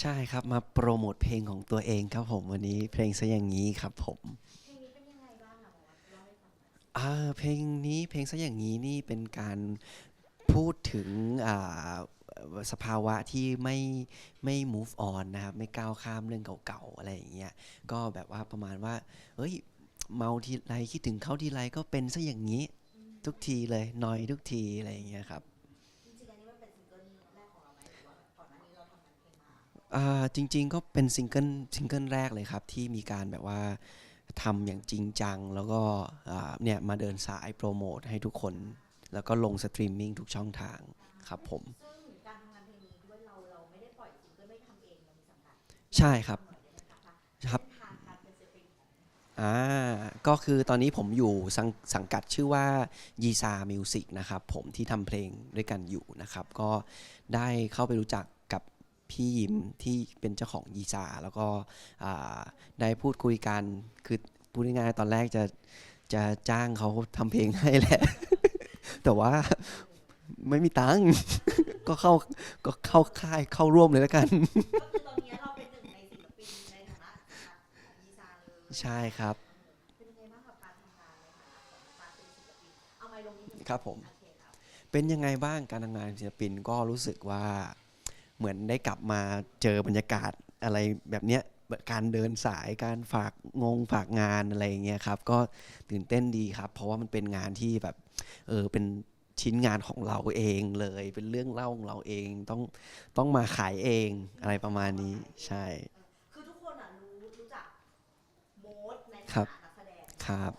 ใช่ครับมาโปรโมทเพลงของตัวเองครับผมวันนี้เพลงซะอย่างนี้ครับผมเพลงนี้เพลงซะอย่างนี้นี่เป็นการพูดถึงอ่าสภาวะที่ไม่ไม่ move on นะครับ ไม่ก้าวข้ามเรื่องเก่าๆ อะไรอย่างเงี้ยก็แบบว่าประมาณว่า เอ้ย เมาทีไรคิดถึงเขาทีไรก็เป็นซะอย่างนี้ ทุกทีเลยนอยทุกทีอะไรอย่างเงี้ยครับ อ่าจริง ๆ ก็เป็นซิงเกิลซิงเกิลแรกเลยครับ ที่มีการแบบว่าทำอย่างจริงจัง แล้วก็อ่าเนี่ยมาเดินสายโปรโมทให้ทุกคน แล้วก็ลงสตรีมมิ่งทุกช่องทางครับผม ซึ่งการทำงานเพลงนี้ด้วยเราเราไม่ได้ปล่อยซิงเกิลไม่ได้ทำเองเรามีสังกัดใช่ครับหน่อยได้ไหมคะครับ เส้นทางการเป็นศิลปินของอ่าก็คือตอนนี้ผมอยู่สังสังกัดชื่อว่ายีซามิวสิกนะครับผมที่ทำเพลงด้วยกันอยู่นะครับ ก็ได้เข้าไปรู้จักกับ พี่ยิมที่เป็นเจ้าของยีซาแล้วก็อ่าได้พูดคุยกันคือพูดง่ายๆตอนแรกจะจะจ้างเขาทำเพลงให้แหละ แต่ว่าไม่มีตังค์ก็เข้าก็เข้าค่ายเข้าร่วมเลยแล้วกันก็คือตอนนี้เราเป็นหนึ่งในศิลปินในฐานะของยีซาเลยใช่ครับเป็นยังไงบ้างกับการทำงานในฐานะของการเป็นศิลปินเอาไมค์ลงนิดนึงครับผมโอเคครับเป็นยังไงบ้างการทำงานศิลปินก็รู้สึกว่า เหมือนได้กลับมาเจอบรรยากาศอะไรแบบเนี้ยการเดินสายการฝากงงฝากงานอะไรอย่างเงี้ยครับ ก็ตื่นเต้นดีครับ เพราะว่ามันเป็นงานที่แบบเออเป็นชิ้นงานของเราเองเลย เป็นเรื่องเล่าของเราเองต้องต้องมาขายเองอะไรประมาณนี้ใช่ คือทุกคนอะรู้รู้จักโมดในครัฐาบนะนักแสดงครับ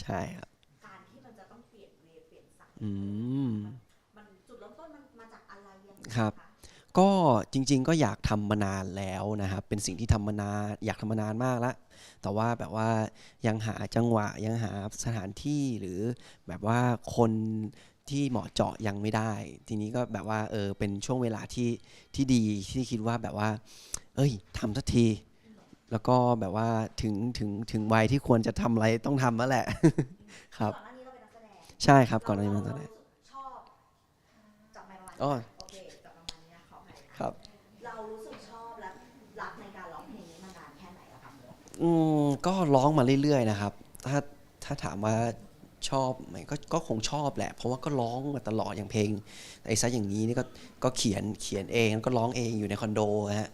ใช่ครับ การที่มันจะต้องเปลี่ยนเวย์เปลี่ยนสายอืมมันจุดเริ่มต้นมันมาจากอะไรยังไงครับะ ก็จริง ๆ ก็อยากทำมานานแล้วนะครับ เป็นสิ่งที่ทำมานานอยากทำมานานมากแล้วแต่ว่าแบบว่ายังหาจังหวะยังหาสถานที่หรือแบบว่าคนที่เหมาะเจาะยังไม่ได้ ทีนี้ก็แบบว่าเออเป็นช่วงเวลาที่ที่ดีที่คิดว่าแบบว่า เอ้ยทำสักที แล้วก็แบบว่าถึงถึงถึงวัยที่ควรจะทำอะไรต้องทำแล้วแหละ ครับก่อนหน้านี้เราเป็นนักแสดงใช่ครับก่อนหน้านี้มันจะได้เราชอบจับไมค์ประมาณอ๋อ ครับ เรารู้สึกชอบและรักในการร้องเพลงนี้มานานแค่ไหนแล้วครับโมดอืมก็ร้องมาเรื่อยๆนะครับ ถ้าถ้าถามว่าชอบไหมก็ก็คงชอบแหละ เพราะว่าก็ร้องมาตลอดอย่างเพลงไอ้ซะอย่างนี้นี่ก็ก็เขียนเขียนเองแล้วก็ร้องเองอยู่ในคอนโดฮะ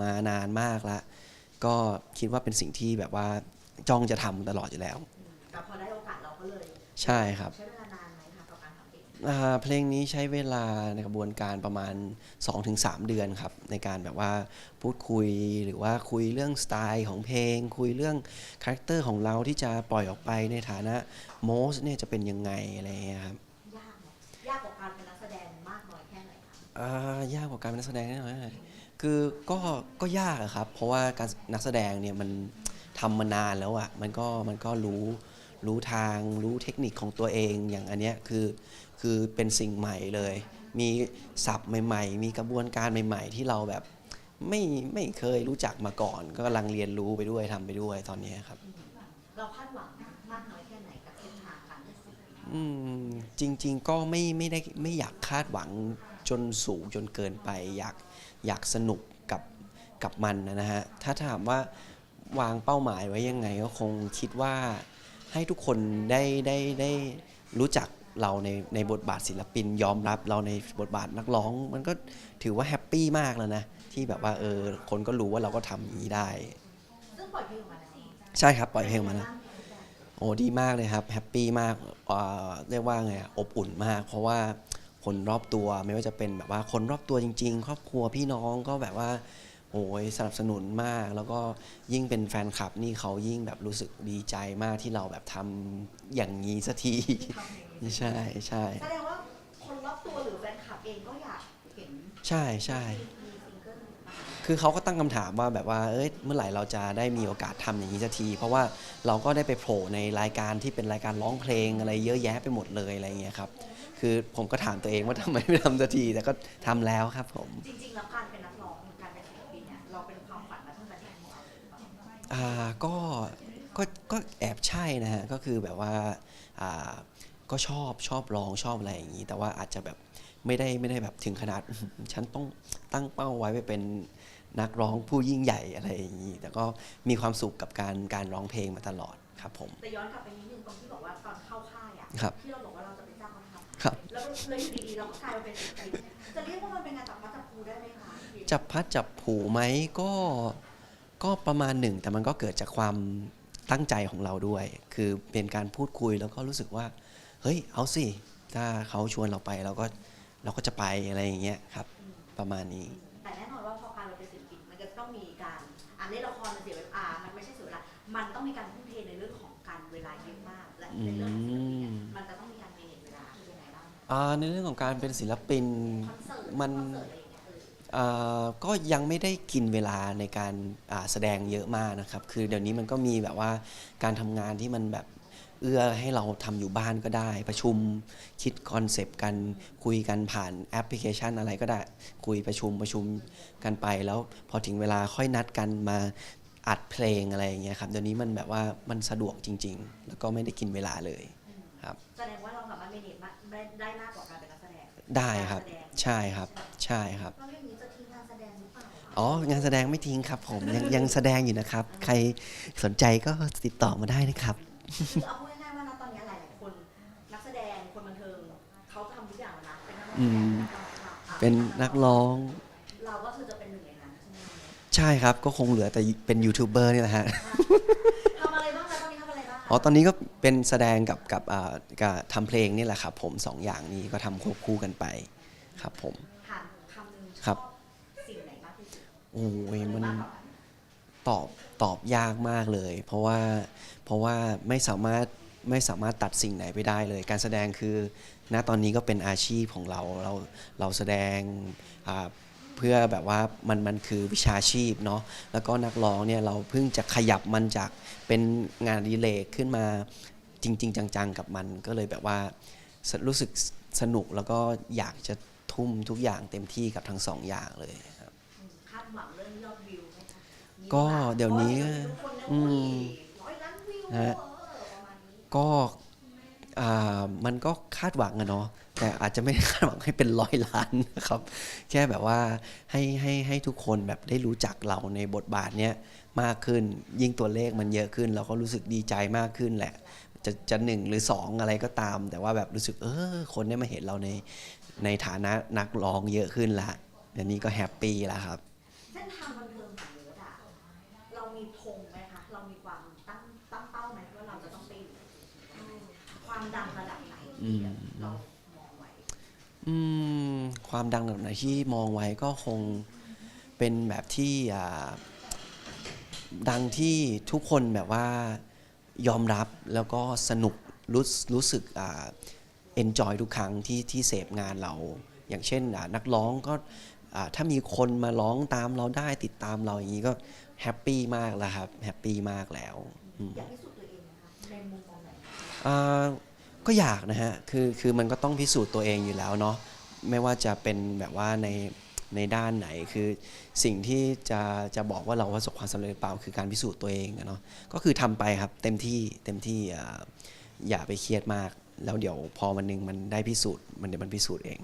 มานานมากละก็คิดว่าเป็นสิ่งที่แบบว่าจ้องจะทำตลอดอยู่แล้ว แต่พอได้โอกาสเราก็เลย ใช่ครับ ใช้เวลานานไหมคะกับการทำ เพลงอ่าเพลงนี้ใช้เวลาในกระบวนการประมาณ 2-3 เดือนครับ ในการแบบว่าพูดคุยหรือว่าคุยเรื่องสไตล์ของเพลง คุยเรื่องคาแรคเตอร์ของเราที่จะปล่อยออกไปในฐานะโมสเนี่ยจะเป็นยังไงอะไรอย่างเงี้ยครับยากไหมยากกว่าการเป็นนักแสดงมากน้อยแค่ไหนคะอ่ายากกว่าการเป็นนักแสดงแน่นอนคือก็ก็ยากอะครับ เพราะว่าการนักแสดงเนี่ยมันทำมานานแล้วอะมันก็มันก็รู้ รู้ทางรู้เทคนิคของตัวเองอย่างอันเนี้ยคือคือเป็นสิ่งใหม่เลย มีศัพท์ใหม่ ๆ มีกระบวนการใหม่ ๆ ที่เราแบบไม่ไม่เคยรู้จักมาก่อน ก็กำลังเรียนรู้ไปด้วยทำไปด้วยตอนนี้ครับ เราคาดหวังมากน้อยแค่ไหนกับเส้นทางการเป็นศิลปินอืมจริง ๆ ก็ไม่ไม่ได้ไม่อยากคาดหวังจนสูงจนเกินไป อยากอยากสนุกกับกับมันนะฮะถ้าถามว่าวางเป้าหมายไว้ยังไงก็คงคิดว่า ให้ทุกคนได้ได้ได้รู้จักเราในในบทบาทศิลปินยอมรับเราในบทบาทนักร้อง มันก็ถือว่าแฮปปี้มากแล้วนะ ที่แบบว่าเออคนก็รู้ว่าเราก็ทำอย่างนี้ได้ ซึ่งปล่อยเพลงออกมาแล้วใช่ครับ ปล่อยเพลงมานะโอ้ดีมากเลยครับแฮปปี้มากเอ่อเรียกว่าไงอะอบอุ่นมาก เพราะว่าคนรอบตัวไม่ว่าจะเป็นแบบว่าคนรอบตัวจริง ๆ ครอบครัวพี่น้องก็แบบว่า โอ้ยสนับสนุนมาก แล้วก็ยิ่งเป็นแฟนคลับนี่เขายิ่งแบบรู้สึกดีใจมากที่เราแบบทำอย่างนี้สักทีใช่ใช่แสดงว่าคนรอบตัวหรือแฟนคลับเองก็อยากเห็นใช่ใช่ มีซิงเกิลมาคือเขาก็ตั้งคำถามว่าแบบว่า เอ้ย เมื่อไหร่เราจะได้มีโอกาสทำอย่างนี้สักที เพราะว่าเราก็ได้ไปโผล่ในรายการที่เป็นรายการร้องเพลงอะไรเยอะแยะไปหมดเลยอะไรเงี้ยครับ คือผมก็ถามตัวเองว่าทำไมไม่ทำสักที แต่ก็ทำแล้วครับผม จริง ๆ แล้วการเป็น อ่าก็ก็ก็แอบใช่นะฮะก็คือแบบว่าอ่าก็ชอบชอบร้องชอบอะไรอย่างนี้ แต่ว่าอาจจะแบบไม่ได้ไม่ได้แบบถึงขนาด ฉันต้องตั้งเป้าไว้ไปเป็นนักร้องผู้ยิ่งใหญ่อะไรอย่างนี้ แต่ก็มีความสุขกับการการร้องเพลงมาตลอดครับผม แต่ย้อนกลับไปนิดนึงตรงที่บอกว่าตอนเข้าค่ายอะครับที่เราบอกว่าเราจะเป็นเจ้าเขาทครับำแล้วเลยอยู่ดีๆเราก็กลายมาเป็นศิลปินจะเรียกว่ามันเป็นงานจับพัดจับผูได้ไหมคะจับพัดจับผูไหมก็ ก็ประมาณหนึ่งแต่มันก็เกิดจากความตั้งใจของเราด้วย คือเป็นการพูดคุยแล้วก็รู้สึกว่า เฮ้ย เอาสิ ถ้าเขาชวนเราไปเราก็เราก็จะไปอะไรอย่างเงี้ยครับ ประมาณนี้ แต่แน่นอนว่าพอการเราเป็นศิลปินมันก็ต้องมีการอ่านเล่นละครมันเสียเวลามันไม่ใช่เสียเวลามันต้องมีการทุ่มเทในเรื่องของการเวลาเยอะมาก และในเรื่องของศิลปินเนี่ยมันจะต้องมีการเมเนจเวลาคือยังไงบ้างอ่าในเรื่องของการเป็นศิลปินคอนเสิร์ตมันคอนเสิร์ตอะไรอย่างเงี้ยเอออ่า ก็ยังไม่ได้กินเวลาในการอ่าแสดงเยอะมากนะครับ คือเดี๋ยวนี้มันก็มีแบบว่าการทำงานที่มันแบบเอื้อให้เราทำอยู่บ้านก็ได้ ประชุมคิดคอนเซปต์กันคุยกันผ่านแอปพลิเคชันอะไรก็ได้ คุยประชุมประชุมกันไป แล้วพอถึงเวลาค่อยนัดกันมาอัดเพลงอะไรอย่างเงี้ยครับเดี๋ยวนี้มันแบบว่ามันสะดวกจริง ๆ แล้วก็ไม่ได้กินเวลาเลยครับแสดงว่าเราสามารถเมเนจมาได้ได้มากกว่าการเป็นนักแสดงได้ครับการแสดงใช่ครับ ใช่ครับ อเปล่าคะอ๋องานแสดงไม่ทิ้งครับผมยังยังแสดงอยู่นะครับ ใครสนใจก็ติดต่อมาได้นะครับ คือเอาพูดง่ายๆว่านะตอนนี้หลายๆคน นักแสดงคนบันเทิงเขาทำทุกอย่างแล้วนะเป็นนักแสดงอืมอะเป็นนักร้อง เราก็คือจะเป็นหนึ่งในนั้นใช่ไหมคะใช่ครับ ก็คงเหลือแต่เป็นยูทูบเบอร์นี่แหละฮะ ทำอะไรบ้างคะตอนนี้ทำอะไรบ้างคะอ๋อ ตอนนี้ก็เป็นแสดงกับกับอ่ากับทำเพลงนี่แหละครับผมสองอย่างนี้ก็ทำควบคู่กันไปครับผม ถามคำหนึ่งชครัอบบสิ่งไหนมาก โอ้ยมันตอบตอบยากมากเลย เพราะว่าเพราะว่าไม่สามารถไม่สามารถตัดสิ่งไหนไปได้เลย การแสดงคือณตอนนี้ก็เป็นอาชีพของเราเราเราแสดงเพื่อแบบว่ามันมันคือวิชาชีพเนาะแล้วก็นักร้องเนี่ยเราเพิ่งจะขยับมันจากเป็นงานดีเลกขึ้นมาจริง ๆ จังๆกับมันก็เลยแบบว่ารู้สึกสนุกแล้วก็อยากจะทุ่มทุกอย่างเต็มที่กับทั้งสองอย่างเลย ก็เดี๋ยวนี้พราะาเดี๋ยวนี้ทุกคนเนี่ยอืมนวิวฮะก็อ่ามันก็คาดหวังอะเนาะแต่อาจจะไม่ได้คาดหวังให้เป็นร้อยล้านนะครับ แค่แบบว่าให้ให้ให้ทุกคนแบบได้รู้จักเราในบทบาทเนี้ยมากขึ้น ยิ่งตัวเลขมันเยอะขึ้น เราก็รู้สึกดีใจมากขึ้นแหละ จะจะหนึ่งหรือสองอะไรก็ตาม แต่ว่าแบบรู้สึกเออคนได้มาเห็นเราในในฐานะนักร้องเยอะขึ้นละเดี๋ยวนี้ก็แฮปปี้แล้วครับ เส้นทางบันเทิงของโน้ตอะเรามีธงไหมคะ เรามีความตั้งตั้งเป้าไหมว่าเราจะต้องไปอยู่ความดังระดับไหนที่เรามองไว้อืมความดังแบบไหนที่มองไว้ก็คงเป็นแบบที่ดังที่ทุกคนแบบว่ายอมรับแล้วก็สนุกรู้รู้สึกเอ่า enjoy ทุกครั้งที่ที่เสพงานเรา อย่างเช่นนักร้องก็ถ้ามีคนมาร้องตามเราได้ติดตามเราอย่างนี้ก็ แฮปปี้มากแล้วครับแฮปปี้มากแล้วอืม อยากพิสูจน์ตัวเองนะคะในมุมมองไหนอ่าก็อยากนะฮะ คือ คือมันก็ต้องพิสูจน์ตัวเองอยู่แล้วเนาะ ไม่ว่าจะเป็นแบบว่าใน ในด้านไหน คือสิ่งที่จะ จะบอกว่าเราประสบความสำเร็จหรือเปล่า คือการพิสูจน์ตัวเองอะเนาะ ก็คือทำไปครับ เต็มที่ เต็มที่อ่าอย่าไปเครียดมาก แล้วเดี๋ยวพอวันหนึ่งมันได้พิสูจน์ มันเดี๋ยวมันพิสูจน์เอง